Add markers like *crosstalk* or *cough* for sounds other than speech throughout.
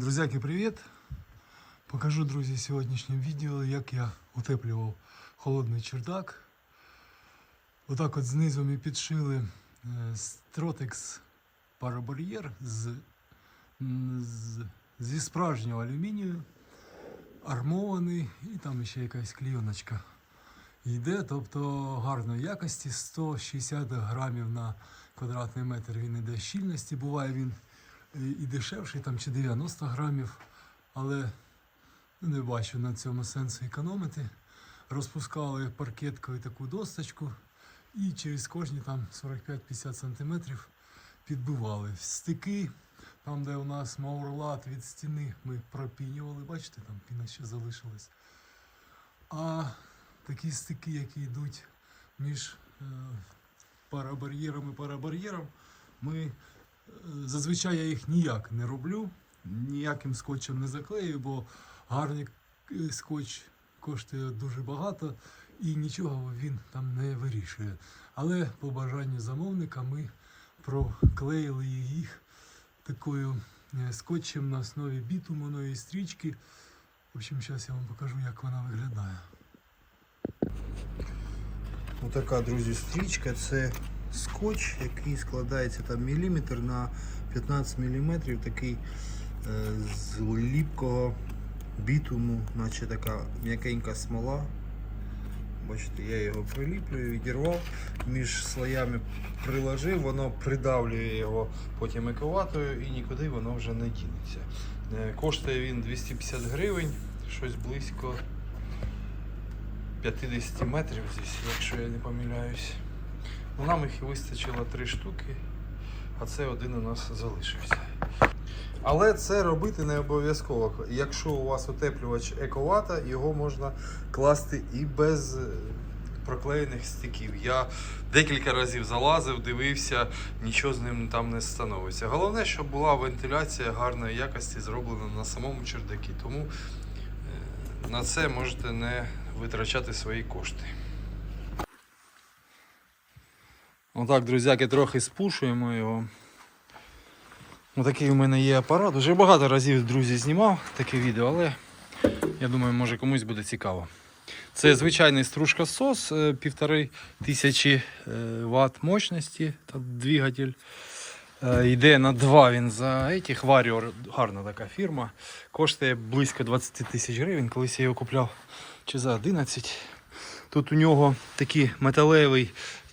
Друзяки, привіт! Покажу, друзі, сьогоднішнім відео, як я утеплював холодний чердак. Отак от знизу ми підшили Strotex парабар'єр з, з, зі справжнього алюмінію, армований і там ще якась клійоночка йде, тобто гарної якості 160 грамів на квадратний метр він іде щільності. Буває він і і дешевший, там чи 90 грамів, але ну, не бачу на цьому сенсу економити. Розпускали паркеткою таку досточку і через кожні там 45-50 сантиметрів підбивали. Стики, там, де у нас маурлат від стіни, ми пропінювали, бачите, там піна ще залишилась. А такі стики, які йдуть між е, парабар'єром і парабар'єром, ми е, зазвичай я їх ніяк не роблю, ніяким скотчем не заклею, бо гарний скотч коштує дуже багато і нічого він там не вирішує. Але по бажанню замовника ми проклеїли їх такою е, скотчем на основі бітуманої стрічки. В общем, зараз я вам покажу, як вона виглядає. Отака, друзі, стрічка це скотч, який складається там міліметр на 15 мм, такий е, з ліпкого бітуму, наче така м'якенька смола. Бачите, я його приліплюю, відірвав, між слоями приложив, воно придавлює його потім екуватою і нікуди воно вже не дінеться. Е, Коштує він 250 гривень, щось близько 50 метрів якщо я не помиляюсь. Нам їх вистачило три штуки, а це один у нас залишився. Але це робити не обов'язково. Якщо у вас утеплювач ековата, його можна класти і без е, проклеєних стиків. Я декілька разів залазив, дивився, нічого з ним там не становиться. Головне, щоб була вентиляція гарної якості зроблена на самому чердакі. Тому е, на це можете не витрачати свої кошти. Отак, друзяки, трохи спушуємо його. Отакий у мене є апарат. Уже багато разів, друзі, знімав таке відео, але я думаю, може комусь буде цікаво. Це звичайний стружка сос, півтори тисячі е, Вт мощності та двигатель. Е, Йде на два він за этих Warrior, гарна така фірма. Коштує близько 20 тисяч гривень. Колись я його купляв чи за 11. Тут у нього такий металевий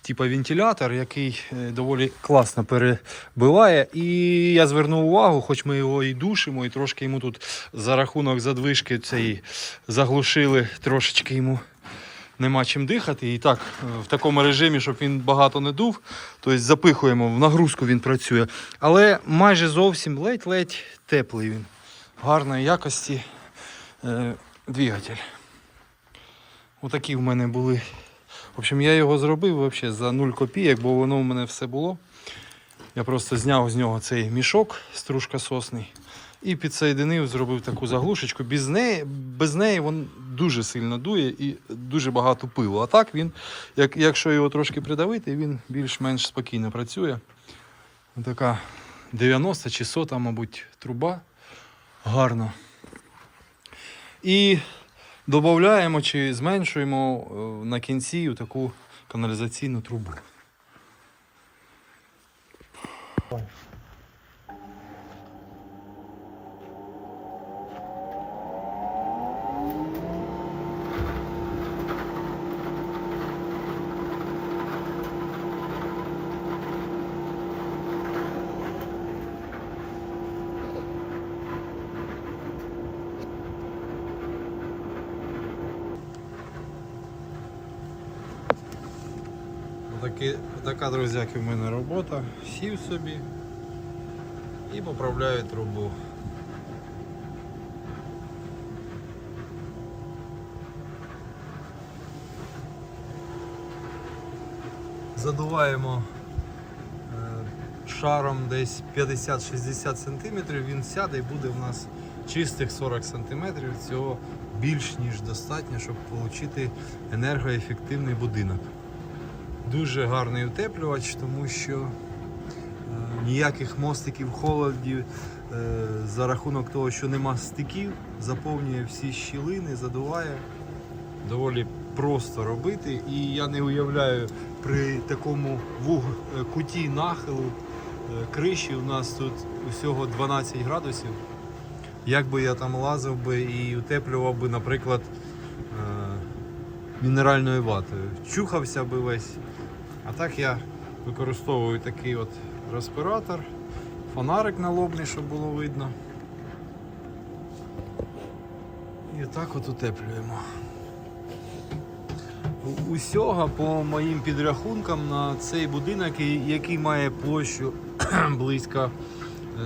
типу, вентилятор, який е, доволі класно перебиває. І я звернув увагу, хоч ми його і душимо, і трошки йому тут за рахунок задвижки цієї заглушили, трошечки йому нема чим дихати. І так, е, в такому режимі, щоб він багато не дув, тобто запихуємо, в нагрузку він працює. Але майже зовсім ледь-ледь теплий він. Гарної якості е, двигатель. Отакі в мене були. В общем, я його зробив вообще за 0 копійок, бо воно в мене все було. Я просто зняв з нього цей мішок стружка сосний і підсоєдинив, зробив таку заглушечку. Без неї, без неї він дуже сильно дує і дуже багато пилу. А так він, як, якщо його трошки придавити, він більш-менш спокійно працює. Така 90 чи 100, мабуть, труба. Гарно. І додаємо чи зменшуємо е, на кінці таку каналізаційну трубу. Отакі, така, друзяки, в мене робота. Сів собі і поправляю трубу. Задуваємо е, шаром десь 50-60 см, він сяде і буде в нас чистих 40 см. Цього більш ніж достатньо, щоб отримати енергоефективний будинок. Дуже гарний утеплювач, тому що ніяких мостиків холоді е, за рахунок того, що нема стиків, заповнює всі щілини, задуває. Доволі просто робити. І я не уявляю при такому вуг... е, куті нахилу е, криші у нас тут усього 12 градусів. Як би я там лазив би і утеплював би, наприклад, е, мінеральною ватою. Чухався би весь. А так я використовую такий от респіратор, фонарик налобний, щоб було видно. І так от утеплюємо. Усього по моїм підрахункам на цей будинок, який має площу *clears throat* близько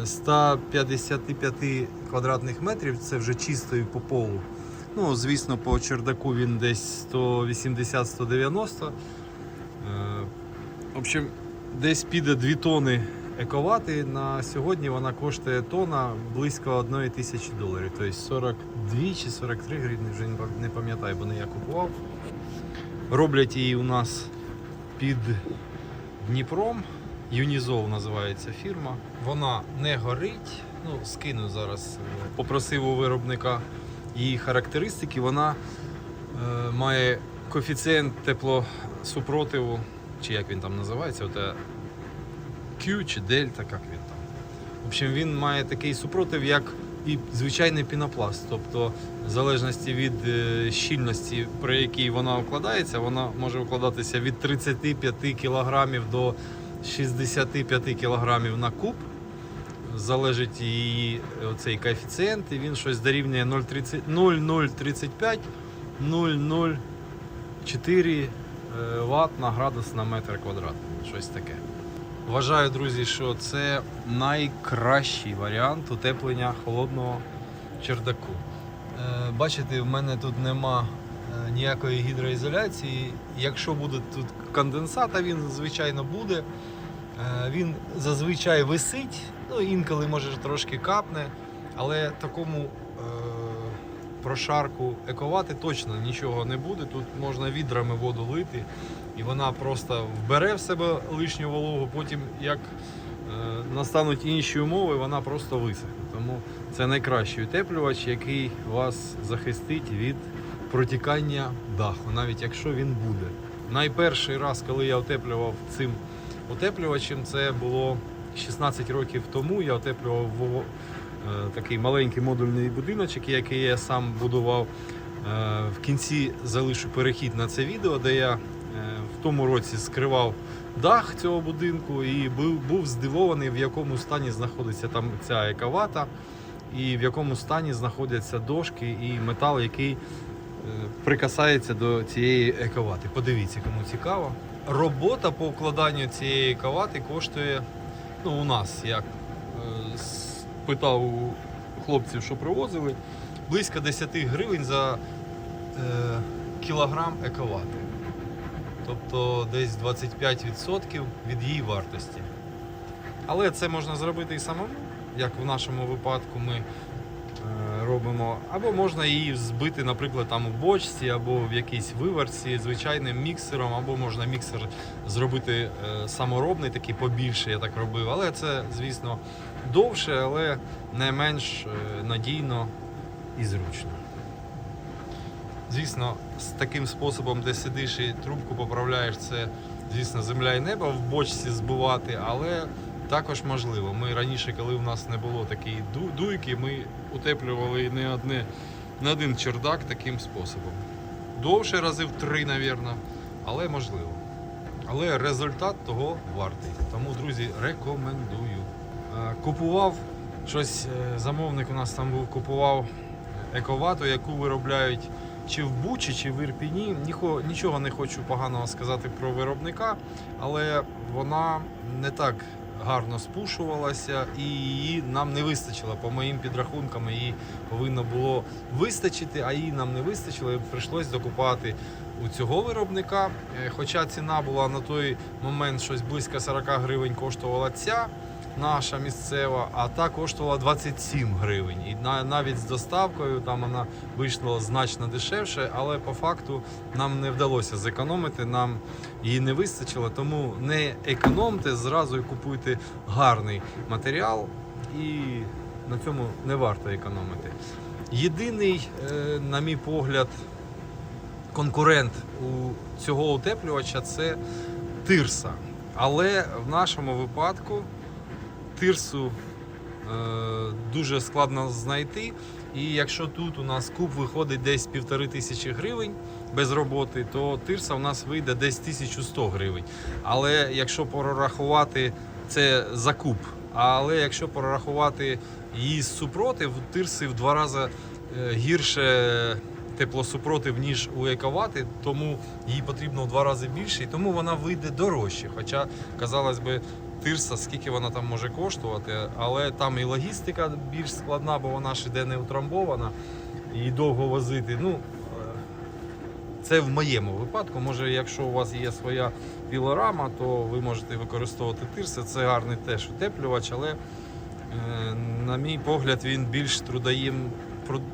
е, 155 квадратних метрів, це вже чистою по полу. Ну, звісно, по чердаку він десь 180-190. Общем, десь піде 2 тони ековати. На сьогодні вона коштує тона близько 1 тисячі доларів. Тобто 42 чи 43 гривні, вже не пам'ятаю, бо не я купував. Роблять її у нас під Дніпром. Юнізов називається фірма. Вона не горить. Ну, скину зараз. е, Попросив у виробника її характеристики. Вона е, має коефіцієнт теплосупротиву, чи як він там називається, оте Q чи дельта, як він там. В общем, він має такий супротив, як і звичайний пінопласт. Тобто, в залежності від е, щільності, при якій вона укладається, вона може укладатися від 35 кг до 65 кг на куб. Залежить її оцей коефіцієнт, і він щось дорівнює 0,035 0,04 Вт на градус на метр квадратний. Щось таке. Вважаю, друзі, що це найкращий варіант утеплення холодного чердаку. Е, Бачите, в мене тут нема е, ніякої гідроізоляції. Якщо буде тут конденсат, а він звичайно буде. Е, Він зазвичай висить, ну інколи може трошки капне, але такому е, прошарку екувати точно нічого не буде. Тут можна відрами воду лити, і вона просто вбере в себе лишню вологу, потім як е, настануть інші умови, вона просто висохне. Тому це найкращий утеплювач, який вас захистить від протікання даху, навіть якщо він буде. Найперший раз, коли я утеплював цим утеплювачем, це було 16 років тому. Я утеплював такий маленький модульний будиночок, який я сам будував. Е, В кінці залишу перехід на це відео, де я е, в тому році скривав дах цього будинку і був, здивований, в якому стані знаходиться там ця екавата, і в якому стані знаходяться дошки і метал, який е, прикасається до цієї ековати. Подивіться, кому цікаво. Робота по укладанню цієї ековати коштує ну, у нас, як е, питав у хлопців, що привозили, близько 10 гривень за е, кілограм ековати. Тобто десь 25% від її вартості. Але це можна зробити і самому, як в нашому випадку ми робимо. Або можна її збити, наприклад, там у бочці, або в якійсь виварці звичайним міксером, або можна міксер зробити е, саморобний, такий побільше, я так робив. Але це, звісно, довше, але не менш е, надійно і зручно. Звісно, з таким способом, де сидиш і трубку поправляєш, це, звісно, земля і небо в бочці збивати, але також можливо. Ми раніше, коли в нас не було такої дуйки, ми утеплювали не, одне, не один чердак таким способом. Довше рази в три, мабуть, але можливо. Але результат того вартий. Тому, друзі, рекомендую. Е, Купував щось, е, замовник у нас там був, купував ековату, яку виробляють чи в Бучі, чи в Ірпіні. Нічого не хочу поганого сказати про виробника, але вона не так гарно спушувалася і її нам не вистачило. По моїм підрахункам, її повинно було вистачити, а її нам не вистачило. І прийшлось докупати у цього виробника. Е, Хоча ціна була на той момент щось близько 40 гривень коштувала ця. Наша місцева, а та коштувала 27 гривень. І навіть з доставкою там вона вийшла значно дешевше, але по факту нам не вдалося зекономити, нам її не вистачило. Тому не економте, зразу і купуйте гарний матеріал, і на цьому не варто економити. Єдиний, е, на мій погляд, конкурент у цього утеплювача це тирса. Але в нашому випадку тирсу е, дуже складно знайти. І якщо тут у нас куб виходить десь півтори тисячі гривень без роботи, то тирса у нас вийде десь 1100 гривень. Але якщо прорахувати це за куб, але якщо прорахувати її супротив, тирси в два рази е, гірше теплосупротив, ніж у ековати, тому їй потрібно в два рази більше, і тому вона вийде дорожче. Хоча, казалось би, тирса, скільки вона там може коштувати, але там і логістика більш складна, бо вона ж іде не утрамбована і довго возити. Ну, е, це в моєму випадку. Може, якщо у вас є своя пілорама, то ви можете використовувати тирси. Це гарний теж утеплювач, але, е, на мій погляд, він більш трудоєм,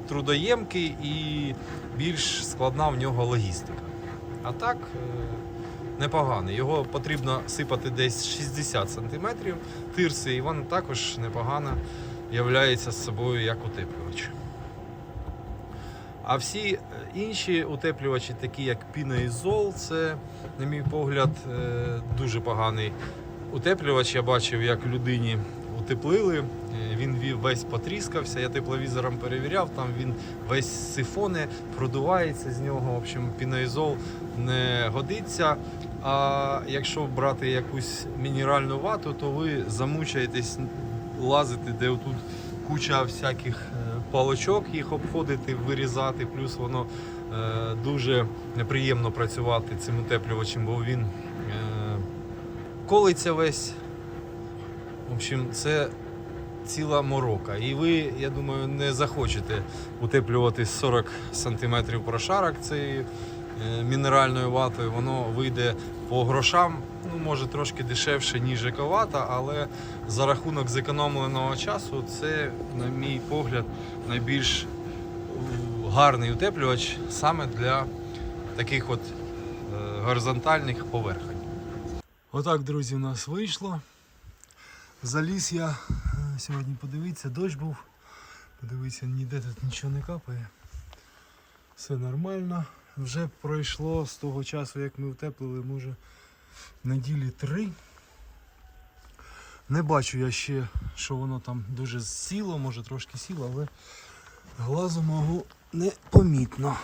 трудоємкий і більш складна в нього логістика. А так, е, непоганий. Його потрібно сипати десь 60 см тирси, і він також непогано являється з собою як утеплювач. А всі е, інші утеплювачі, такі як піноізол, це, на мій погляд, е, дуже поганий утеплювач. Я бачив, як людині утеплили. Е, Він весь потріскався. Я тепловізором перевіряв, там він весь сифоне, продувається з нього. В общем, піноізол не годиться. А якщо брати якусь мінеральну вату, то ви замучаєтесь лазити, де отут куча всяких е, палочок, їх обходити, вирізати. Плюс воно е, дуже неприємно працювати цим утеплювачем, бо він е, колиться весь. В общем, це ціла морока. І ви, я думаю, не захочете утеплювати 40 см прошарок цією мінеральною ватою. Воно вийде по грошам, ну може трошки дешевше, ніж ековата, але за рахунок зекономленого часу це, на мій погляд, найбільш е, гарний утеплювач саме для таких от е, горизонтальних поверхень. Отак, друзі, у нас вийшло. Заліз я е, сьогодні подивитися, дощ був. Подивіться, ніде тут нічого не капає. Все нормально. Вже пройшло з того часу, як ми утеплили, може неділі три. Не бачу я ще, що воно там дуже сіло, може трошки сіло, але глазу мого не помітно.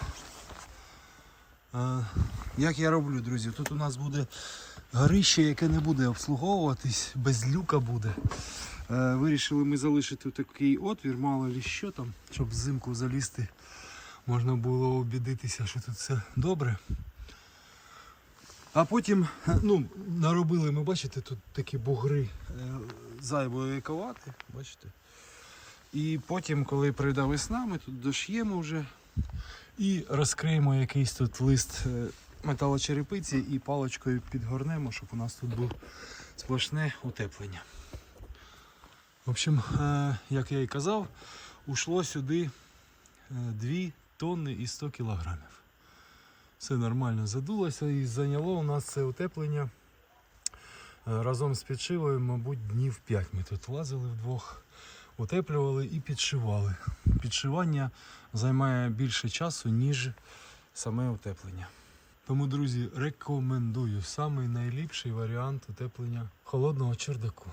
Е, Як я роблю, друзі? Тут у нас буде горище, яке не буде обслуговуватись, без люка буде. Е, Вирішили ми залишити такий отвір, мало ли що там, щоб взимку залізти. Можна було обідитися, що тут все добре. А потім, ну, наробили ми, бачите, тут такі бугри е, зайвої ековати, бачите. І потім, коли прийде весна, ми тут дош'ємо вже і розкриємо якийсь тут лист е, металочерепиці і паличкою підгорнемо, щоб у нас тут було сплошне утеплення. В общем, е, як я і казав, ушло сюди 2 тонни і 100 кілограмів. Все нормально задулося і зайняло у нас це утеплення е, разом з підшивою, мабуть, днів 5. Ми тут лазили вдвох, утеплювали і підшивали. Підшивання займає більше часу, ніж саме утеплення. Тому, друзі, рекомендую самий найліпший варіант утеплення холодного чердаку.